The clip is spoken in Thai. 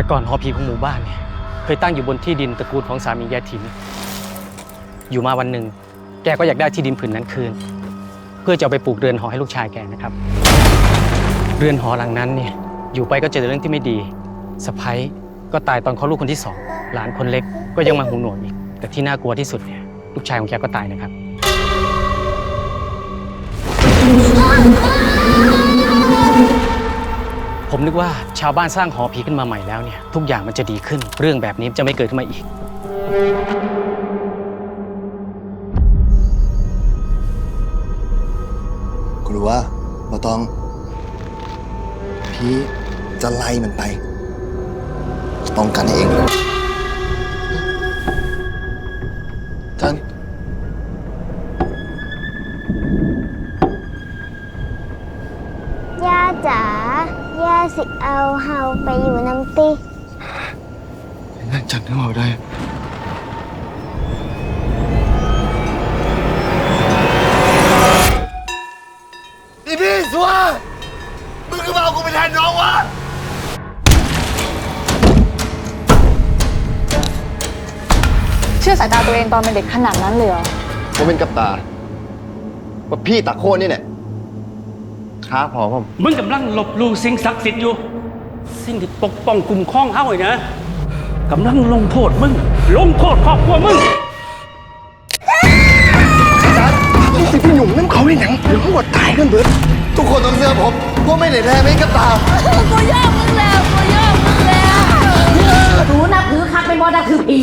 แต่ก่อนหอผีของหมู่บ้านเนี่ยเคยตั้งอยู่บนที่ดินตระกูลของสามียายถินอยู่มาวันหนึ่ง แกก็อยากได้ที่ดินผืนนั้นคืน เพื่อจะเอาไปปลูกเรือนหอให้ลูกชายแกนะครับ เรือนหอหลังนั้นเนี่ยอยู่ไปก็เจอเรื่องที่ไม่ดีสะพ้ยก็ตายตอนเขาลูกคนที่สองหลานคนเล็กก็ยังมาหูหนวกอีกแต่ที่น่ากลัวที่สุดเนี่ยลูกชายของแกก็ตายนะครับ ผมนึกว่าชาวบ้านสร้างหอผีขึ้นมาใหม่แล้วเนี่ย ทุกอย่างมันจะดีขึ้น เรื่องแบบนี้จะไม่เกิดขึ้นมาอีก กลัวบ่ต้อง พี่จะไล่มันไป ป้องกันเองท่านย่าจ๋า ย่าสิเอาเฮาไปอยู่น้ำตินั่นจันนึกออกได้อีพี่สัวมึงก็มาเอากูไปแทนน้องวะเชื่อสายตาตัวเองตอนเป็นเด็กขนาดนั้นเลยเหรอผมเป็นกับตาว่าพี่ตาโคนนี่เนี่ย ค้าพอผมมึงกำลังหลบหลู่สิ่งศักดิ์สิทธิ์อยู่ สิ่งที่ปกป้องกลุ่มข้องเฮ้าไอ้นะกำลังลงโทษมึง ลงโทษครอบครัวมึงสิพี่หนุ่มนั่นเขาเป็นหยังหรือหัวตายกันเบิดทุกคนต้องเชื่อผมว่าไม่ได้แท้ไม่กับตาหนูนับถือคักเป็นบอนับถือผี